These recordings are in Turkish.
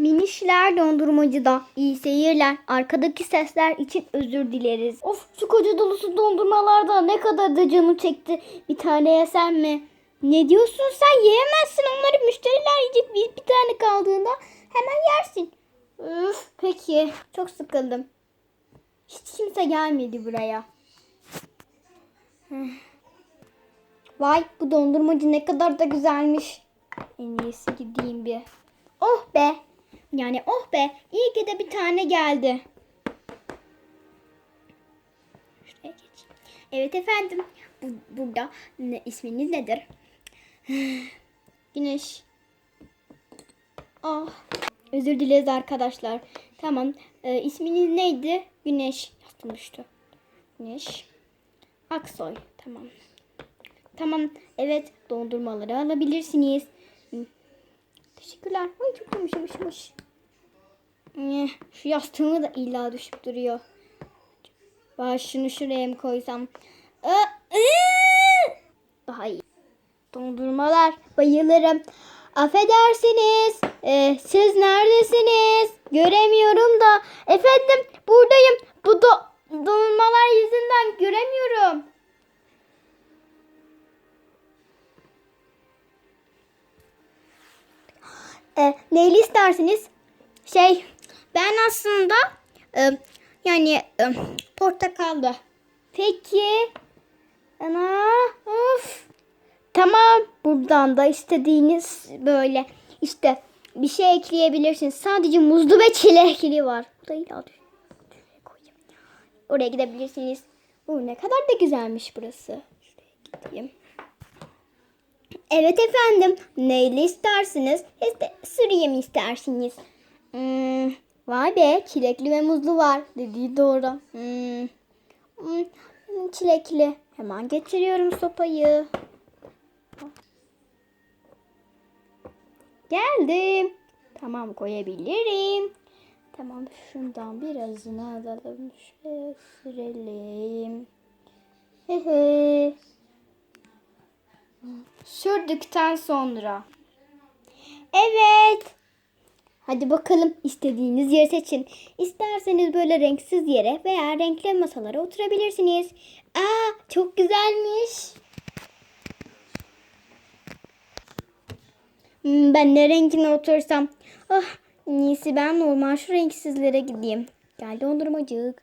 Minişler dondurmacıda. İyi seyirler. Arkadaki sesler için özür dileriz. Of şu koca dolusu dondurmalarda ne kadar da canım çekti. Bir tane yesem mi? Ne diyorsun sen? Yiyemezsin. Onları müşteriler yiyecek. Bir, bir tane kaldığında hemen yersin. Üf, peki. Çok sıkıldım. Hiç kimse gelmedi buraya. Vay bu dondurmacı ne kadar da güzelmiş. En iyisi gideyim bir. Oh be. Yani oh be. İyi ki de bir tane geldi. Şuraya geç. Evet efendim. Bu, burada ne, isminiz nedir? Güneş. Ah. Özür dileriz arkadaşlar. Tamam. Ee, isminiz neydi? Güneş. Yazdım düştü. Güneş. Aksoy. Tamam. Tamam. Evet. Dondurmaları alabilirsiniz. Teşekkürler. Ay çok yumuşamışmış. Eh, Şu yastığımı da illa düşüp duruyor. Bak şunu şuraya mı koysam? Daha iyi. Dondurmalar. Bayılırım. Affedersiniz. Ee, siz neredesiniz? Göremiyorum da. Efendim buradayım. Bu do- dondurmalar yüzünden göremiyorum. E, neyli istersiniz? Şey ben aslında e, yani e, portakallı. Peki. Ana of. Tamam buradan da istediğiniz böyle işte bir şey ekleyebilirsiniz. Sadece muzlu ve çilekli var. Burayı da koyayım. Oraya gidebilirsiniz. Oo, ne kadar da güzelmiş burası. Şuraya gideyim. Evet efendim. Neyle istersiniz? İşte sürüye mi istersiniz? Hmm, vay be çilekli ve muzlu var. Dediği doğru. Hmm, hmm, çilekli. Hemen getiriyorum sopayı. Geldim. Tamam koyabilirim. Tamam şundan birazını alalım. Şöyle sürelim. Hehe. Sürdükten sonra. Evet. Hadi bakalım istediğiniz yeri seçin. İsterseniz böyle renksiz yere veya renkli masalara oturabilirsiniz. Aa çok güzelmiş. Hmm, ben ne renkine otursam? Ah, en iyisi ben normal şu renksizlere gideyim. Gel dondurmacık.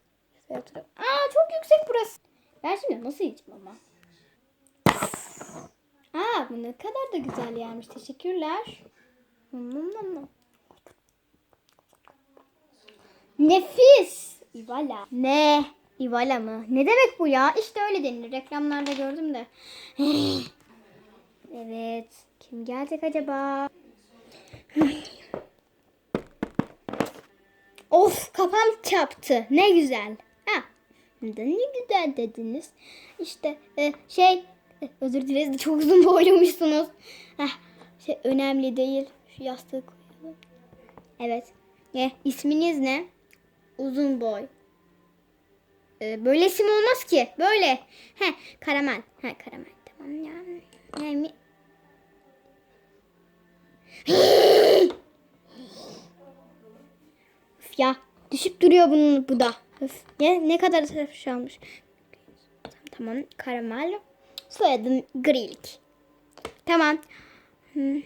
Aa çok yüksek burası. Ben şimdi nasıl yiyeceğim ama? Aa bu ne kadar da güzel yermiş. Teşekkürler. Nom nom nom. Nefis. İvala. Ne? İvala mı? Ne demek bu ya? İşte öyle denir. Reklamlarda gördüm de. evet. Kim gelecek acaba? of kafam çarptı. Ne güzel. Ha. Neden ne güzel dediniz? İşte e, şey e, özür dileriz de çok uzun boylamışsınız. Heh, şey önemli değil. Şu yastığı koyalım. Evet. E, isminiz ne? Uzun boy. E, böyle isim olmaz ki. Böyle. He, karamel. He, karamel. Tamam ya. Yani Üf ya düşüp duruyor bunun bu da. Üf, ne, ne kadar sarhoş almış. Tamam karamel. Soyadım Grillik. Tamam. Hmm.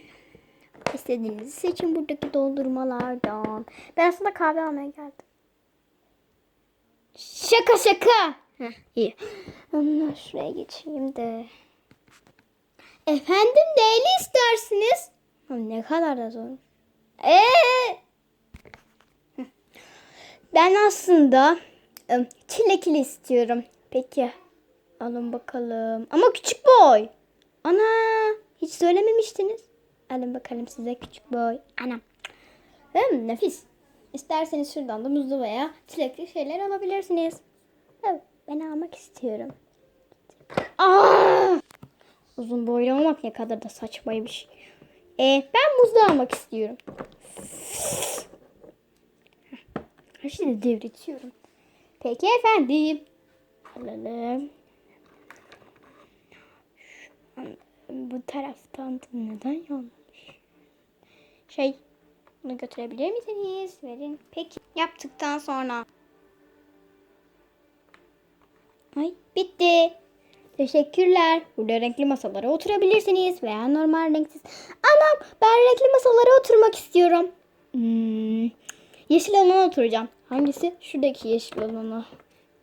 İstediğinizi seçin buradaki doldurmalardan. Ben aslında kahve almaya geldim. Şaka şaka. Heh, iyi. Ondan şuraya geçeyim de. Efendim neyli istersiniz? Ne kadar da zor. Ee, ben aslında çilekli istiyorum. Peki. Alın bakalım. Ama küçük boy. Ana. Hiç söylememiştiniz. Alın bakalım size küçük boy. Anam. Hmm, nefis. İsterseniz şuradan da muzlu veya çilekli şeyler alabilirsiniz. Evet, ben almak istiyorum. Aa! Uzun boylu olmak ne kadar da saçmaymış. Ee, ben muzlu almak istiyorum. Her şeyi devritiyorum. Peki efendim. Alalım. Şu an bu taraftan neden yanlış? Şey bunu götürebilir misiniz? Verin. Peki. Yaptıktan sonra. Ay bitti. Teşekkürler. Burada renkli masalara oturabilirsiniz veya normal renksiz. Anam ben renkli masalara oturmak istiyorum. Hmm. Yeşil alana oturacağım. Hangisi? Şuradaki yeşil alana.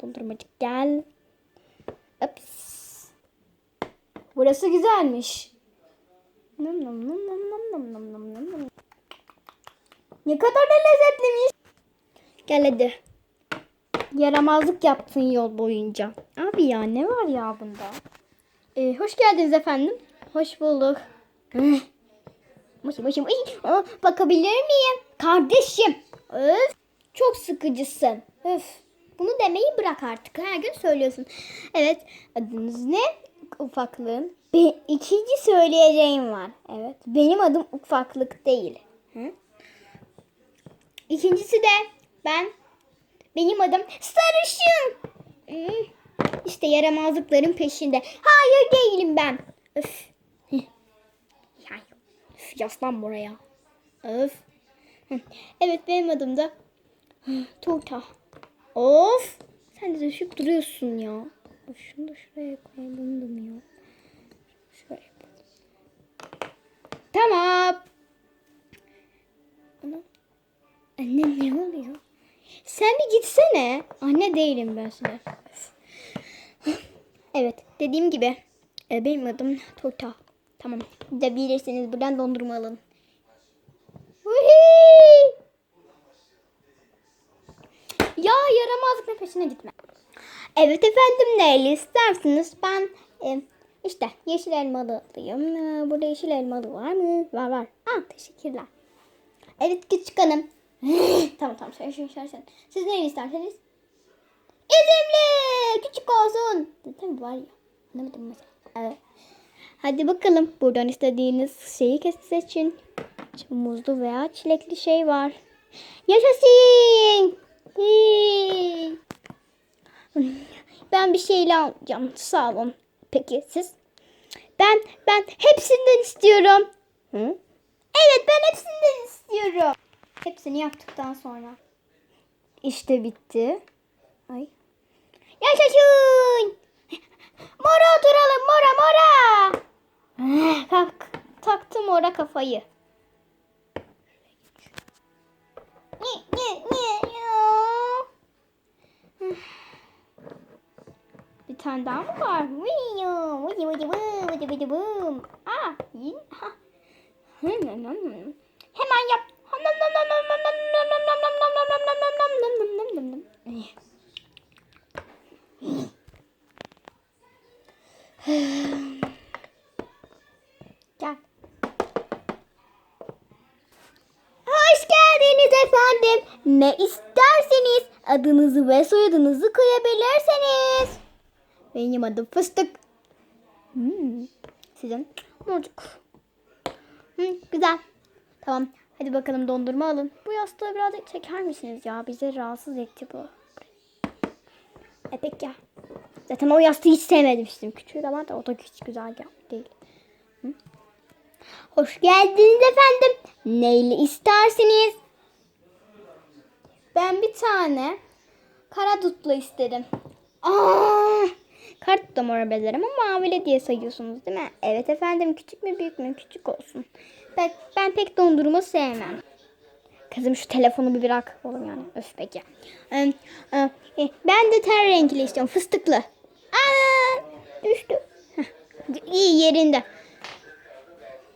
Dondurmacık gel. Ups. Burası güzelmiş. Nam nam nam nam nam nam nam nam. Ne kadar da lezzetliymiş. Gel hadi. Yaramazlık yaptın yol boyunca. Abi ya ne var ya bunda? Ee, hoş geldiniz efendim. Hoş bulduk. Başım başım. Ay, aa, bakabilir miyim? Kardeşim. Öf. Çok sıkıcısın. Öf. Bunu demeyi bırak artık. Her gün söylüyorsun. Evet. Adınız ne? Ufaklığın. Be ikinci söyleyeceğim var. Evet. Benim adım ufaklık değil. Hı? İkincisi de ben benim adım sarışın. Hmm, İşte yaramazlıkların peşinde. Hayır değilim ben. Öf. Öf, yaslan buraya. Öf. Evet benim adım da Turta. Of. Sen de düşüp duruyorsun ya. Şunu da şuraya koyalım ya. Şöyle. Tamam. Ana. Anne ne oluyor? Sen bir gitsene. Anne değilim ben sana. Evet dediğim gibi e, benim adım Turta. Tamam. Gidebilirsiniz buradan dondurma alın. Vuhii! Ya yaramazlık peşine gitme. Evet efendim neyle istersiniz? Ben e, işte yeşil elmalı alayım. E, Burada yeşil elmalı var mı? Var var. Ah teşekkürler. Evet küçük hanım. tamam tamam şunu söyle sen. Siz neyi isterseniz? Üzümlü küçük olsun. Tabii var ya. Anlamadım mesela. Evet. Hadi bakalım buradan istediğiniz şeyi kes seçin. Muzlu veya çilekli şey var. Yaşasın. Ben bir şeyle alacağım. Sağ olun. Peki siz? Ben ben hepsinden istiyorum. Hı? Evet ben hepsinden istiyorum. Hepsini yaptıktan sonra. İşte bitti. Ay. Yaşasın. Mora oturalım mora mora. Kalk. Taktım mora kafayı. Bir tane daha mı var? Ne isterseniz adınızı ve soyadınızı koyabilirsiniz. Benim adım Fıstık. Hmm. Sizin Morcuk. Hmm, güzel. Tamam. Hadi bakalım dondurma alın. Bu yastığı birazcık çeker misiniz ya? Bizi rahatsız etti bu. E peki ya. Zaten o yastığı hiç sevmemiştim. Küçüğü de var da o da hiç güzel değil. Hı? Hoş geldiniz efendim. Neyle istersiniz? Ben bir tane kara dutlu istedim. Aa! Kara dutlu mor bezerim ama mavili diye sayıyorsunuz değil mi? Evet efendim. Küçük mü büyük mü? Küçük olsun. Ben, ben pek dondurma sevmem. Kızım şu telefonu bir bırak oğlum yani. Öf peki. Ee, e, e, ben de ter renkli istiyorum. Fıstıklı. Aa, düştü. Heh, İyi yerinde.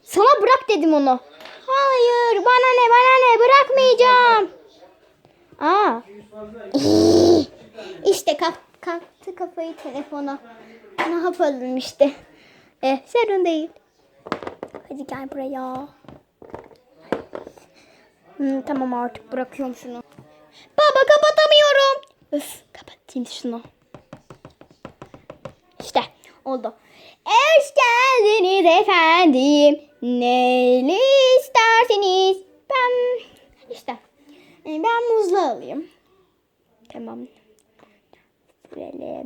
Sana bırak dedim onu. Hayır bana ne bana ne bırakmayacağım. Aa. işte kalk, kalktı kafayı telefona. Ne yapalım işte. Eh, sorun değil. Hadi gel buraya. Hmm, tamam artık bırakıyorum şunu. Baba kapatamıyorum. Öf kapatayım şunu. İşte oldu. Hoş geldiniz efendim. Neyli isterseniz. Ben e, ben muzlu alayım. Tamam. Böyle.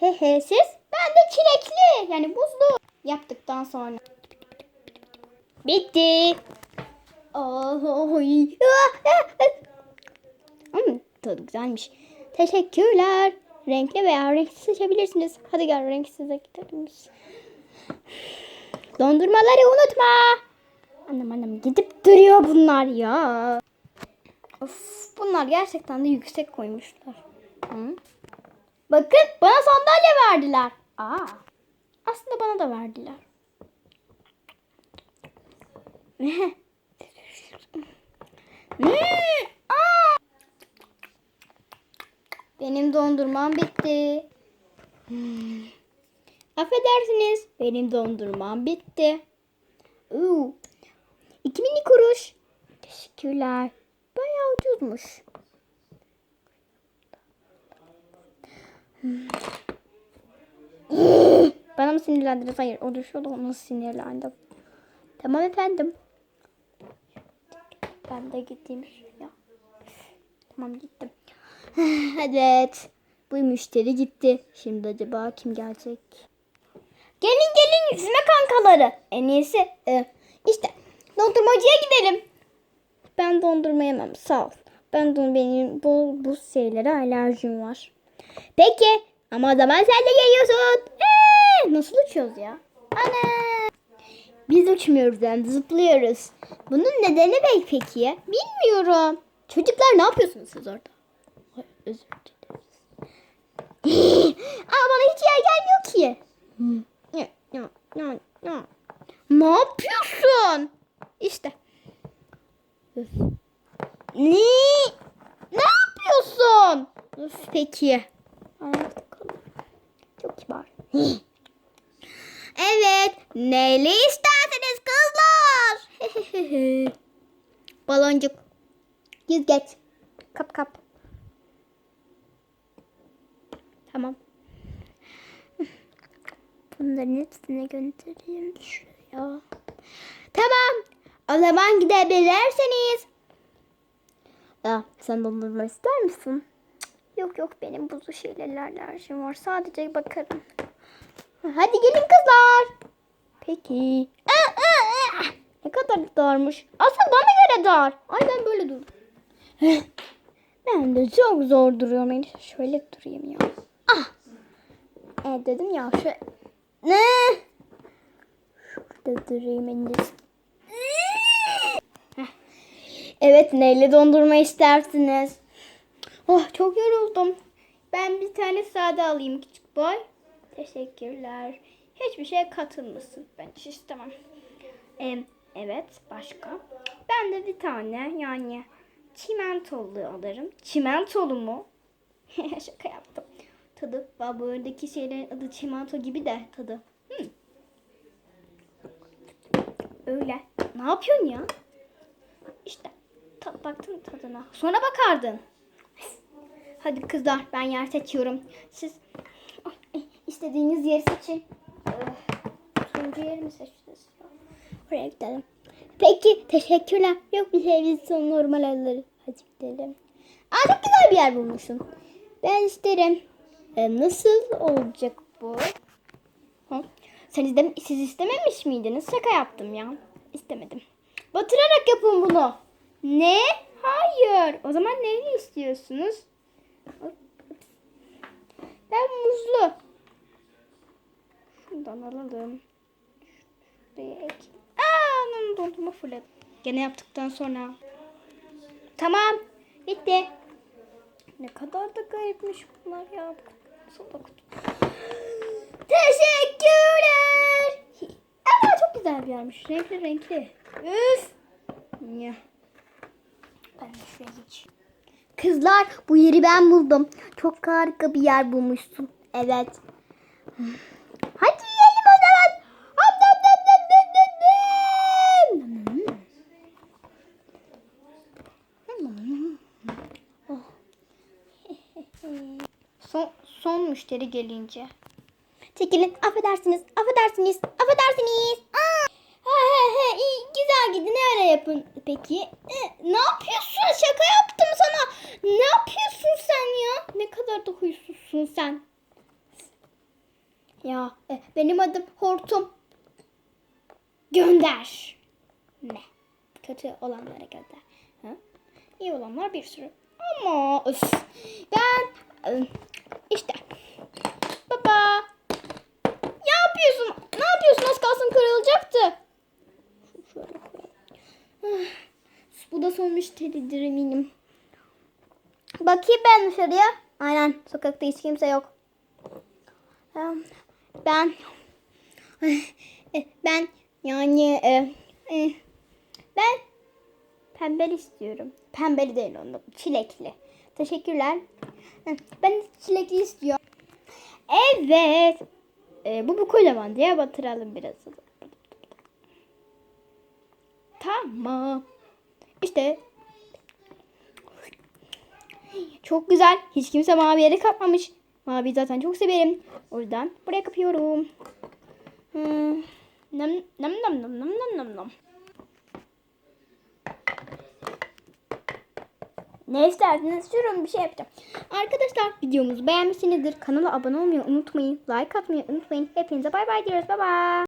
He he siz? Ben de çilekli yani buzlu yaptıktan sonra. Bitti. Oy. Hmm, tadı güzelmiş. Teşekkürler. Renkli veya renksiz seçebilirsiniz. Hadi gel renksize gidelim biz. Dondurmaları unutma. Annem annem gidip duruyor bunlar ya. Of, bunlar gerçekten de yüksek koymuşlar. Hı? Bakın bana sandalye verdiler. Aa. Aslında bana da verdiler. hmm. Benim dondurmam bitti. Hmm. Affedersiniz benim dondurmam bitti. Ooh. 2000 kuruş. Teşekkürler. Bayağı ucuzmuş. Bana mı sinirlendiniz? Hayır. O düşüyordu. Ona sinirlendim. Tamam efendim. Ben de gideyim şuraya. Tamam gittim. evet. Bu müşteri gitti. Şimdi acaba kim gelecek? Gelin gelin yüzme kankaları. En iyisi. Ee, işte dondurmacıya gidelim. Ben dondurma yemem sağ ol. Ben de benim bu, bu şeylere alerjim var. Peki ama o zaman sen de geliyorsun. Ee, nasıl uçuyoruz ya? Ana. Biz uçmuyoruz yani zıplıyoruz. Bunun nedeni ne peki? Bilmiyorum. Çocuklar ne yapıyorsunuz siz orada? Ay, özür dileriz. Aa bana hiç yer gelmiyor ki. Ne, ne, ne, ne. Ne yapıyorsun? İşte. Üf. Ne? Ne yapıyorsun? Üf, peki. Ayakta kalıyorum. Çok kibar. Evet. Neyle isterseniz kızlar? Baloncuk. Yüzgeç. Kap kap. Tamam. Bunların hepsini göndereyim şuraya. Tamam. O zaman gidebilirsiniz. Aa, sen dondurma ister misin? Yok yok benim buzlu şeylerle alerjim var. Sadece bakarım. Hadi gelin kızlar. Peki. Aa, aa, aa. Ne kadar darmış. Aslında bana göre dar. Ay ben böyle dur. Ben de çok zor duruyorum. Şöyle durayım ya. Ah. Evet dedim ya şu. Ne? Şurada durayım. Heh. Evet neyle dondurma istersiniz? Oh çok yoruldum. Ben bir tane sade alayım küçük boy. Teşekkürler. Hiçbir şey katılmasın. Ben hiç istemem. Em, evet başka. Ben de bir tane yani çimentolu alırım. Çimentolu mu? Şaka yaptım. Tadı. Va, Bu öndeki şeylerin adı çimento gibi de tadı. Hmm. Öyle. Ne yapıyorsun ya? İşte. Ta- baktın tadına. Sonra bakardın. Hadi kızlar ben yer seçiyorum. Siz Ay, istediğiniz yeri seçin. Ee, Turuncu yeri mi seçtiniz? Oraya gidelim. Peki teşekkürler. Yok bir şey biz son normal alırız. Hadi gidelim. Aa çok güzel bir yer bulmuşsun. Ben isterim. Ee, nasıl olacak bu? Hı? Sen izle, siz istememiş miydiniz? Şaka yaptım ya. İstemedim. Batırarak yapın bunu. Ne? Hayır. O zaman neyi istiyorsunuz? Ben muzlu. Şundan alalım. Şuraya dondurma fırladı. Gene yaptıktan sonra. Tamam. Bitti. Ne kadar da garipmiş bunlar ya. Nasıl da. Teşekkürler. Aa, çok güzel bir yermiş. Renkli renkli. Üf. Ya. Ben de şuraya. Kızlar bu yeri ben buldum. Çok harika bir yer bulmuşsun. Evet. Hadi yiyelim o zaman. Ham nam nam nam nam nam nam. Oh. Son, son müşteri gelince. Çekilin. Affedersiniz. Affedersiniz. Affedersiniz. Aa. He he. iyi, güzel gidin öyle yapın. Peki. E, ne yapıyorsun? Şaka yaptım sana. Ne yapıyorsun sen ya? Ne kadar da huysuzsun sen. Ya e, benim adım Hortum. Gönder. Ne? Kötü olanlara göre. Ha? İyi olanlar bir sürü. Ama öf. Ben ıı, işte. Baba. Ne yapıyorsun? Ne yapıyorsun? Az kalsın kırılacaktı. Ah, Bu da son müşteridir eminim. Bakayım ben dışarıya. Aynen sokakta hiç kimse yok. Ben ben yani e, e, ben pembeli istiyorum. Pembeli değil onu. Çilekli. Teşekkürler. Ben çilekli istiyorum. Evet. E, bu bu kocaman diye batıralım biraz. Tamam. İşte çok güzel. Hiç kimse mavi yere kapmamış. Mavi zaten çok severim. O yüzden buraya kapıyorum. Hmm. Nam nam nam nam nam nam nam Ne isterseniz şurada bir şey yapacağım. Arkadaşlar videomuzu beğenmişsinizdir. Kanala abone olmayı unutmayın. Like atmayı unutmayın. Hepinize bay bay diyoruz. Bay bay.